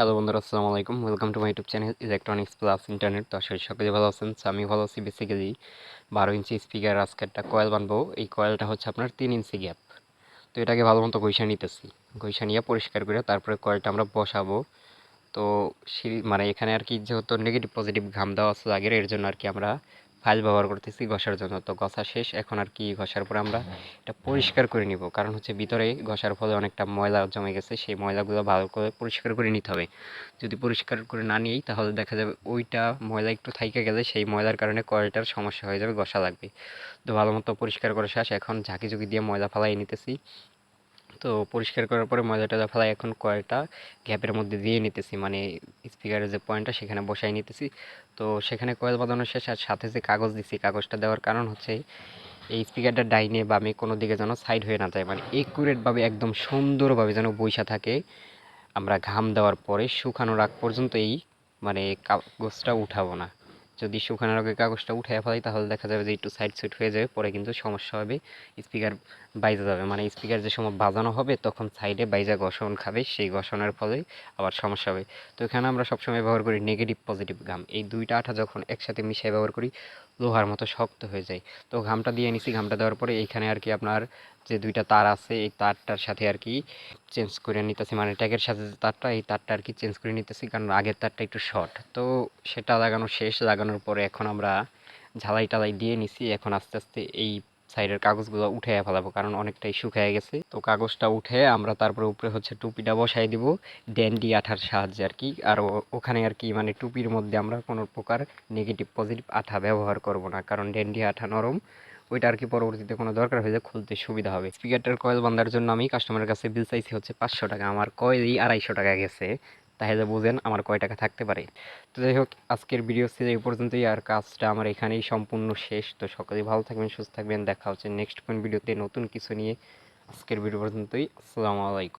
Hello বন্ধুরা, আসসালামু আলাইকুম। Welcome to my YouTube channel electronics plus internet তো আসলে সকলে ভালো আছেন। আমি ভালো আছি বেসিক্যালি বারো ইঞ্চি স্পিকার আজকে একটা কয়েল বানবো। এই কয়েলটা হচ্ছে আপনার তিন ইঞ্চি গ্যাপ তো এটাকে ভালো মতো গৈসা নিতেছি। গৈসা নিয়ে পরিষ্কার করে তারপরে কয়েলটা আমরা বসাবো। তো মানে এখানে আর কি যেহেতু নেগেটিভ পজিটিভ ঘাম দেওয়া আছে আগের, এর জন্য আর কি আমরা ফাইল ব্যবহার করতেছি ঘষার জন্য। তো ঘষা শেষ এখন আর কি ঘষার পরে আমরা এটা পরিষ্কার করে নিব। কারণ হচ্ছে ভিতরে ঘষার ফলে অনেকটা ময়লা জমে গেছে সেই ময়লাগুলো ভালো করে পরিষ্কার করে নিতে হবে। যদি পরিষ্কার করে না নিই তাহলে দেখা যাবে ওইটা ময়লা একটু থাইকে গেলে সেই ময়লার কারণে কয়েলটার সমস্যা হয়ে যাবে ঘষা লাগবে। তো ভালো মতো পরিষ্কার করে শেষ এখন ঝাঁকি ঝুঁকি দিয়ে ময়লা ফালাই নিতেছি। তো পরিষ্কার করার পরে ময়লা টয়লা ফেলাই এখন কয়েলটা গ্যাপের মধ্যে দিয়ে নিতেছি। মানে স্পিকারের যে পয়েন্টটা সেখানে বসাই নিতেছি। তো সেখানে কয়েল বাঁধানোর শেষ আর সাথে যে কাগজ দিছি, কাগজটা দেওয়ার কারণ হচ্ছে এই স্পিকারটা ডাইনে বামে কোনো দিকে যেন সাইড হয়ে না যায়। মানে একুরেটভাবে একদম সুন্দরভাবে যেন বৈশা থাকে। আমরা ঘাম দেওয়ার পরে শুকানোর আগ পর্যন্ত এই মানে কাগজটা উঠাবো না। যদি শুকানোর আগে কাগজটা উঠে ফেলাই, তাহলে দেখা যাবে যে একটু সাইড সাইড হয়ে যাবে, পরে কিন্তু সমস্যা হবে স্পিকার বাইজা যাবে। মানে স্পিকার যে সময় বাজানো হবে, তখন সাইডে বাইজা ঘষণ খাবে, সেই ঘষণের ফলে আবার সমস্যা হবে। তো এখানে আমরা সবসময় ব্যবহার করি নেগেটিভ পজিটিভ ঘাম। এই দুইটা আঠা যখন একসাথে মিশিয়ে ব্যবহার করি, লোহার মতো শক্ত হয়ে যায়। তো ঘামটা দিয়ে নিছি, ঘামটা দেওয়ার পরে এইখানে আর কি আপনার যে দুইটা তার আছে, এই তারটার সাথে আর কি চেঞ্জ করে নিতেছি। মানে ট্যাগের সাথে যে তারটা, এই তারটা আর কি চেঞ্জ করে নিতেছি, কারণ আগের তারটা একটু শর্ট তো সেটা লাগানো শেষ, লাগানোর পরে এখন আমরা ঝালাই টালাই দিয়ে নিছি। এখন আস্তে আস্তে এই সাইডের কাগজগুলো উঠে ফেলাবো, কারণ অনেকটাই শুকিয়ে গেছে। তো কাগজটা উঠে আমরা তারপরে উপরে হচ্ছে টুপিটা বসাই দিব ড্যান্ডি আঠার সাহায্যে আর কি। আর ওখানে আর কি মানে টুপির মধ্যে আমরা কোনো প্রকার নেগেটিভ পজিটিভ আঠা ব্যবহার করব না, কারণ ড্যান্ডি আঠা নরম। ওইটা আর কি পরবর্তীতে কোনো দরকার হয়ে যায় খুলতে সুবিধা হবে। স্পিকারটার কয়েল বান্ধার জন্য আমি কাস্টমারের কাছে বিল চাইছি হচ্ছে পাঁচশো টাকা, আমার কয়েলই আড়াইশো টাকা গেছে। তাহলে বুঝেন আমার কয় টাকা থাকতে পারে। তো যাই হোক, আজকের ভিডিও ছিল এই পর্যন্তই আর কাজটা আমার এখানেই সম্পূর্ণ শেষ। তো সকলেই ভালো থাকবেন, সুস্থ থাকবেন। দেখা হচ্ছে নেক্সট কোন ভিডিওতে নতুন কিছু নিয়ে আজকের ভিডিও পর্যন্তই। আসসালামু আলাইকুম।